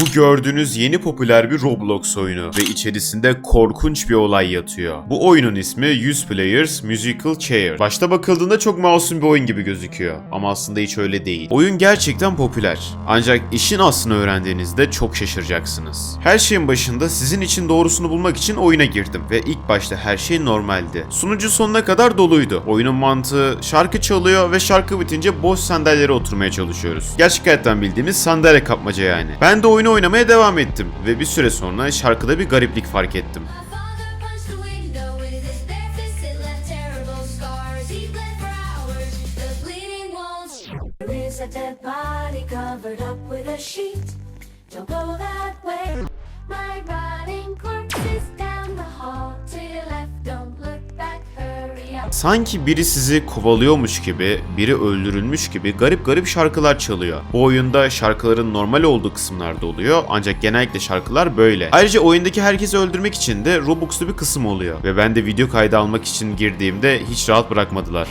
Bu gördüğünüz yeni popüler bir Roblox oyunu ve içerisinde korkunç bir olay yatıyor. Bu oyunun ismi 100 Players Musical Chair. Başta bakıldığında çok masum bir oyun gibi gözüküyor ama aslında hiç öyle değil. Oyun gerçekten popüler. Ancak işin aslını öğrendiğinizde çok şaşıracaksınız. Her şeyin başında sizin için doğrusunu bulmak için oyuna girdim ve ilk başta her şey normaldi. Sunucu sonuna kadar doluydu. Oyunun mantığı şarkı çalıyor ve şarkı bitince boş sandalyelere oturmaya çalışıyoruz. Gerçek hayattan bildiğimiz sandalye kapmaca yani. Ben de oyunu oynamaya devam ettim ve bir süre sonra şarkıda bir gariplik fark ettim. My rotting corpse is down the hall. To left. Don't Sanki biri sizi kovalıyormuş gibi, biri öldürülmüş gibi garip garip şarkılar çalıyor. Bu oyunda şarkıların normal olduğu kısımlarda oluyor ancak genellikle şarkılar böyle. Ayrıca oyundaki herkesi öldürmek için de Robux'lu bir kısım oluyor. Ve ben de video kaydı almak için girdiğimde hiç rahat bırakmadılar.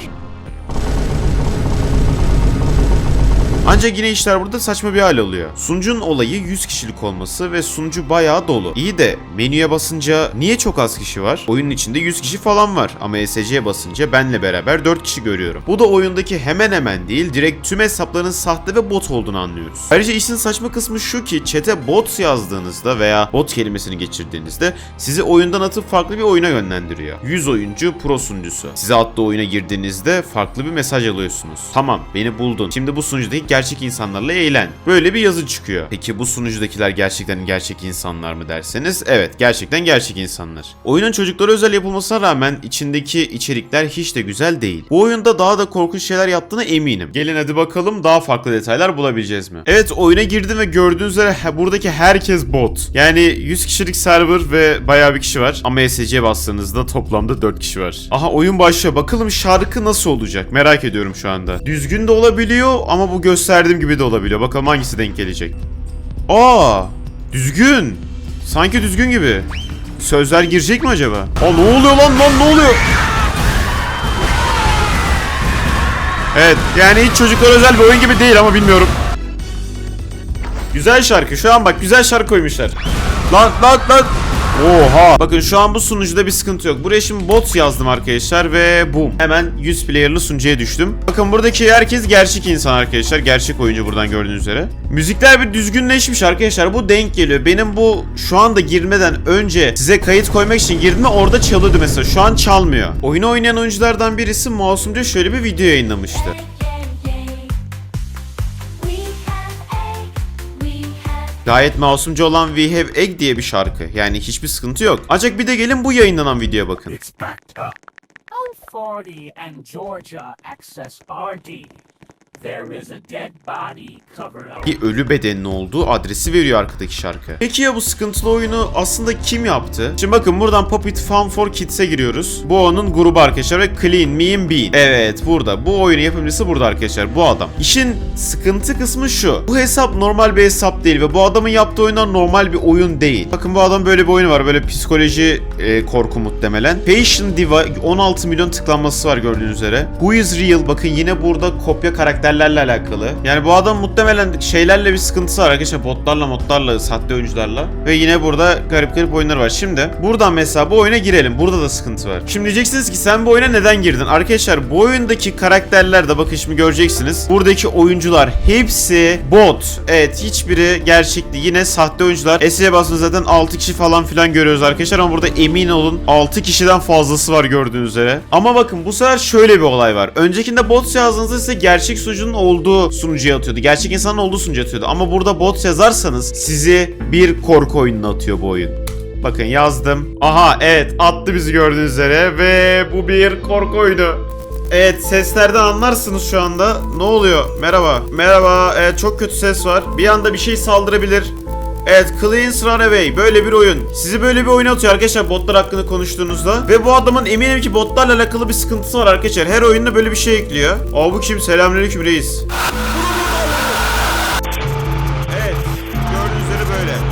Ancak yine işler burada saçma bir hal alıyor. Sunucunun olayı 100 kişilik olması ve sunucu bayağı dolu. İyi de menüye basınca niye çok az kişi var? Oyunun içinde 100 kişi falan var ama ESC'ye basınca benle beraber 4 kişi görüyorum. Bu da oyundaki hemen hemen değil direkt tüm hesapların sahte ve bot olduğunu anlıyoruz. Ayrıca işin saçma kısmı şu ki chat'e bot yazdığınızda veya bot kelimesini geçirdiğinizde sizi oyundan atıp farklı bir oyuna yönlendiriyor. 100 oyuncu pro sunucusu. Size attığı oyuna girdiğinizde farklı bir mesaj alıyorsunuz. Tamam beni buldun. Şimdi bu sunucudaki gerçek insanlarla eğlen. Böyle bir yazı çıkıyor. Peki bu sunucudakiler gerçekten gerçek insanlar mı derseniz evet gerçekten gerçek insanlar. Oyunun çocuklara özel yapılmasına rağmen içindeki içerikler hiç de güzel değil. Bu oyunda daha da korkunç şeyler yaptığına eminim. Gelin hadi bakalım daha farklı detaylar bulabileceğiz mi? Evet oyuna girdim ve gördüğünüz üzere buradaki herkes bot. Yani 100 kişilik server ve bayağı bir kişi var. Ama ESC'ye bastığınızda toplamda 4 kişi var. Aha oyun başlıyor. Bakalım şarkı nasıl olacak? Merak ediyorum şu anda. Düzgün de olabiliyor ama bu gösterdiğim gibi de olabiliyor. Bakalım hangisi denk gelecek. Aa, düzgün. Sanki düzgün gibi. Sözler girecek mi acaba? Aa ne oluyor lan lan ne oluyor? Evet yani hiç çocuklara özel bir oyun gibi değil ama bilmiyorum. Güzel şarkı şu an bak güzel şarkı koymuşlar. Lan lan lan. Oha. Bakın şu an bu sunucuda bir sıkıntı yok. Buraya şimdi bot yazdım arkadaşlar ve boom. Hemen 100 player'lı sunucuya düştüm. Bakın buradaki herkes gerçek insan arkadaşlar. Gerçek oyuncu buradan gördüğünüz üzere. Müzikler bir düzgünleşmiş arkadaşlar. Bu denk geliyor. Benim bu şu anda girmeden önce size kayıt koymak için girdiğimde orada çalıyordu mesela. Şu an çalmıyor. Oyunu oynayan oyunculardan birisi masumca şöyle bir video yayınlamıştı. Gayet masumca olan We Have Egg diye bir şarkı. Yani hiçbir sıkıntı yok. Ancak bir de gelin bu yayınlanan videoya bakın. It's backed up. On 40 and Georgia Access RD, Bir ölü bedenin olduğu adresi veriyor arkadaki şarkı. Peki ya bu sıkıntılı oyunu aslında kim yaptı? Şimdi bakın buradan Puppet Fun for Kids'e giriyoruz. Bu onun grubu arkadaşlar ve Clean Mean Bean. Evet burada. Bu oyunu yapımcısı burada arkadaşlar. Bu adam. İşin sıkıntı kısmı şu. Bu hesap normal bir hesap değil ve bu adamın yaptığı oyunlar normal bir oyun değil. Bakın bu adam böyle bir oyunu var. Böyle psikoloji e, korku muhtemelen. Patient Diva 16 milyon tıklanması var gördüğünüz üzere. Who is Real bakın yine burada kopya karakterlerle alakalı. Yani bu adam muhtemelen şeylerle bir sıkıntısı var arkadaşlar. Botlarla modlarla, sahte oyuncularla. Ve yine burada garip garip oyunlar var. Şimdi buradan mesela bu oyuna girelim. Burada da sıkıntı var. Şimdi diyeceksiniz ki sen bu oyuna neden girdin? Arkadaşlar bu oyundaki karakterler de bakın şimdi göreceksiniz. Buradaki oyuncular hepsi bot. Evet hiçbiri gerçekti. Yine sahte oyuncular. S'ye basınca zaten 6 kişi falan filan görüyoruz arkadaşlar ama burada emin olun 6 kişiden fazlası var gördüğünüz üzere. Ama bakın bu sefer şöyle bir olay var. Öncekinde bot yazdığınızda size gerçek sunucunun olduğu sunucuya atıyordu. Gerçek insanın olduğu sunucuya atıyordu. Ama burada bot yazarsanız sizi bir korku oyununa atıyor bu oyun. Bakın yazdım. Aha evet attı bizi gördüğünüz üzere ve bu bir korku oyunu. Evet seslerden anlarsınız şu anda. Ne oluyor? Merhaba. Merhaba. Evet çok kötü ses var. Bir anda bir şey saldırabilir. Evet Cleans Runaway böyle bir oyun. Sizi böyle bir oyuna atıyor arkadaşlar botlar hakkında konuştuğunuzda. Ve bu adamın eminim ki botlarla alakalı bir sıkıntısı var arkadaşlar. Her oyunda böyle bir şey ekliyor. Aa bu kim? Selamünaleyküm reis.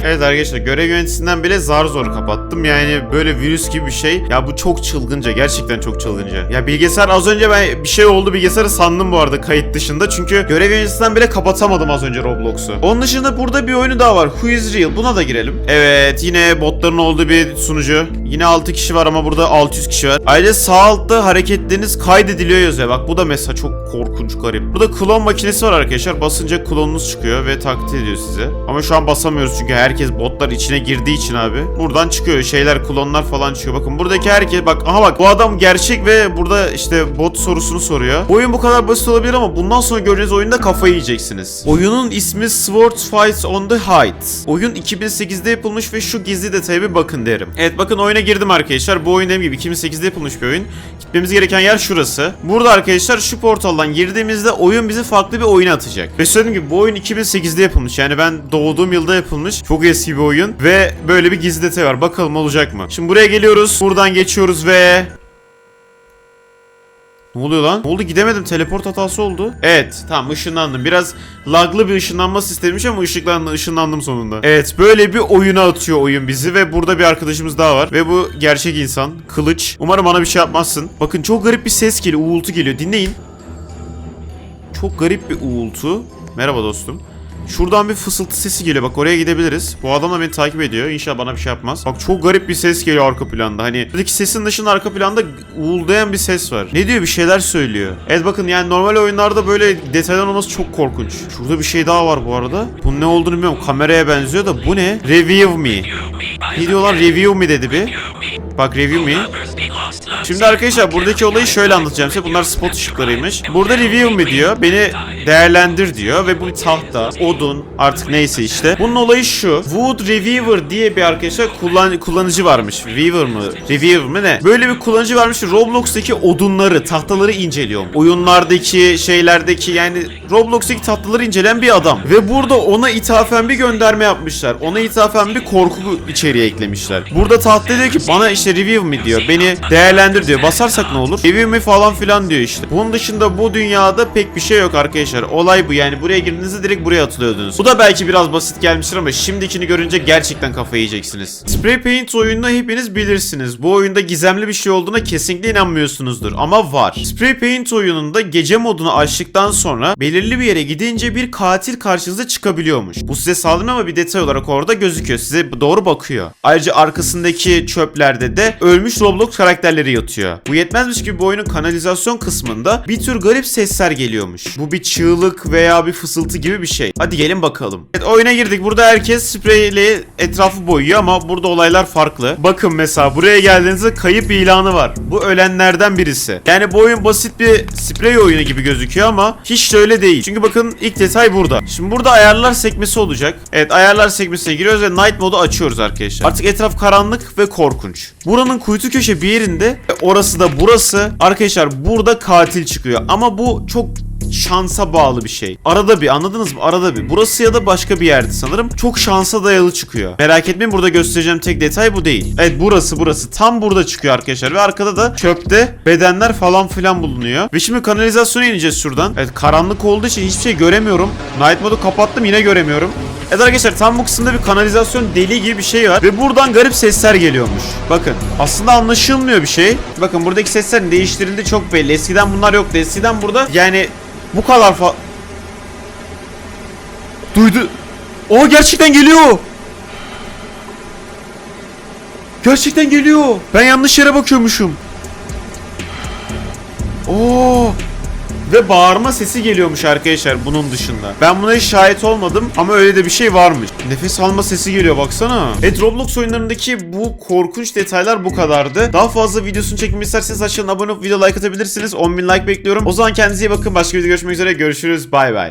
Evet arkadaşlar görev yöneticisinden bile zar zor kapattım. Yani böyle virüs gibi bir şey. Ya bu çok çılgınca. Gerçekten çok çılgınca. Ya bilgisayar az önce ben bir şey oldu bilgisayarı sandım bu arada kayıt dışında. Çünkü görev yöneticisinden bile kapatamadım az önce Roblox'u. Onun dışında burada bir oyunu daha var. Who is Real? Buna da girelim. Evet yine botların olduğu bir sunucu. Yine 6 kişi var ama burada 600 kişi var. Ayrıca sağ altta hareketleriniz kaydediliyor yazıyor. Bak bu da mesela çok korkunç garip. Burada klon makinesi var arkadaşlar. Basınca klonunuz çıkıyor ve taklit ediyor size. Ama şu an basamıyoruz çünkü herkes botlar içine girdiği için abi. Buradan çıkıyor şeyler klonlar falan çıkıyor. Bakın buradaki herkes bak aha bak bu adam gerçek ve burada işte bot sorusunu soruyor. Oyun bu kadar basit olabilir ama bundan sonra göreceğiniz oyunda kafayı yiyeceksiniz. Oyunun ismi Swords Fights on the Heights. Oyun 2008'de yapılmış ve şu gizli detaya bir bakın derim. Evet bakın oyuna girdim arkadaşlar. Bu oyun dediğim gibi 2008'de yapılmış bir oyun. Gitmemiz gereken yer şurası. Burada arkadaşlar şu portaldan girdiğimizde oyun bizi farklı bir oyuna atacak. Ve söylediğim gibi bu oyun 2008'de yapılmış. Yani ben doğduğum yılda yapılmış. Çok eski bir oyun. Ve böyle bir gizli detay var. Bakalım olacak mı? Şimdi buraya geliyoruz. Buradan geçiyoruz ve... Ne oluyor lan? Ne oldu gidemedim teleport hatası oldu. Evet tamam ışınlandım. Biraz laglı bir ışınlanma sistemiymiş ama ışıklandı, ışınlandım sonunda. Evet böyle bir oyuna atıyor oyun bizi ve burada bir arkadaşımız daha var. Ve bu gerçek insan. Kılıç. Umarım bana bir şey yapmazsın. Bakın çok garip bir ses geliyor. Uğultu geliyor. Dinleyin. Çok garip bir uğultu. Merhaba dostum. Şuradan bir fısıltı sesi geliyor. Bak oraya gidebiliriz. Bu adam da beni takip ediyor. İnşallah bana bir şey yapmaz. Bak çok garip bir ses geliyor arka planda. Hani buradaki sesin dışında arka planda uğuldayan bir ses var. Ne diyor? Bir şeyler söylüyor. Evet bakın yani normal oyunlarda böyle detaylar olması çok korkunç. Şurada bir şey daha var bu arada. Bunun ne olduğunu bilmiyorum. Kameraya benziyor da bu ne? Review me. Ne diyorlar? Review me dedi bir. Bak review me. Şimdi arkadaşlar buradaki olayı şöyle anlatacağım size. Bunlar spot ışıklarıymış. Burada review mi diyor. Beni değerlendir diyor ve bu tahta, odun artık neyse işte. Bunun olayı şu. Wood Reviewer diye bir arkadaşlar kullan kullanıcı varmış. Weaver mı? Reviewer mı ne? Böyle bir kullanıcı varmış. Roblox'taki odunları, tahtaları inceliyor. Oyunlardaki şeylerdeki yani Roblox'taki tahtaları inceleyen bir adam. Ve burada ona ithafen bir gönderme yapmışlar. Ona ithafen bir korku içeriği eklemişler. Burada tahta diyor ki bana işte review mi diyor. Beni değerlendir diyor. Basarsak ne olur? Review mi falan filan diyor işte. Bunun dışında bu dünyada pek bir şey yok arkadaşlar. Olay bu yani. Buraya girdiğinizde direkt buraya atılıyordunuz. Bu da belki biraz basit gelmiştir ama şimdikini görünce gerçekten kafayı yiyeceksiniz. Spray Paint oyununu hepiniz bilirsiniz. Bu oyunda gizemli bir şey olduğuna kesinlikle inanmıyorsunuzdur ama var. Spray Paint oyununda gece modunu açtıktan sonra belirli bir yere gidince bir katil karşınıza çıkabiliyormuş. Bu size sağlamıyor ama bir detay olarak orada gözüküyor. Size doğru bakıyor. Ayrıca arkasındaki çöplerde de ölmüş Roblox karakterleri yatıyor. Bu yetmezmiş gibi bu oyunun kanalizasyon kısmında bir tür garip sesler geliyormuş. Bu bir çığlık veya bir fısıltı gibi bir şey. Hadi gelin bakalım. Evet oyuna girdik. Burada herkes spreyle etrafı boyuyor ama burada olaylar farklı. Bakın mesela buraya geldiğinizde kayıp ilanı var. Bu ölenlerden birisi. Yani bu oyun basit bir sprey oyunu gibi gözüküyor ama hiç de öyle değil. Çünkü bakın ilk detay burada. Şimdi burada ayarlar sekmesi olacak. Evet ayarlar sekmesine giriyoruz ve night modu açıyoruz arkadaşlar. Artık etraf karanlık ve korkunç. Buranın kuytu köşe bir yerinde orası da burası. Arkadaşlar burada katil çıkıyor ama bu çok şansa bağlı bir şey. Arada bir anladınız mı? Arada bir. Burası ya da başka bir yerde sanırım. Çok şansa dayalı çıkıyor. Merak etmeyin burada göstereceğim tek detay bu değil. Evet burası burası. Tam burada çıkıyor arkadaşlar. Ve arkada da çöpte bedenler falan filan bulunuyor. Ve şimdi kanalizasyona ineceğiz şuradan. Evet karanlık olduğu için hiçbir şey göremiyorum. Night modu kapattım yine göremiyorum. Evet arkadaşlar tam bu kısımda bir kanalizasyon deliği gibi bir şey var. Ve buradan garip sesler geliyormuş. Bakın aslında anlaşılmıyor bir şey. Bakın buradaki seslerin değiştirildi çok belli. Eskiden bunlar yoktu. Eskiden burada yani bu kadar fa... Duydu. O gerçekten geliyor. Gerçekten geliyor. Ben yanlış yere bakıyormuşum. Oo. Ve bağırma sesi geliyormuş arkadaşlar bunun dışında. Ben buna hiç şahit olmadım ama öyle de bir şey varmış. Nefes alma sesi geliyor baksana. Evet Roblox oyunlarındaki bu korkunç detaylar bu kadardı. Daha fazla videosunu çekmemi isterseniz aşağıdan abone olup video like atabilirsiniz. 10.000 like bekliyorum. O zaman kendinize iyi bakın. Başka videoda görüşmek üzere. Görüşürüz. Bay bay.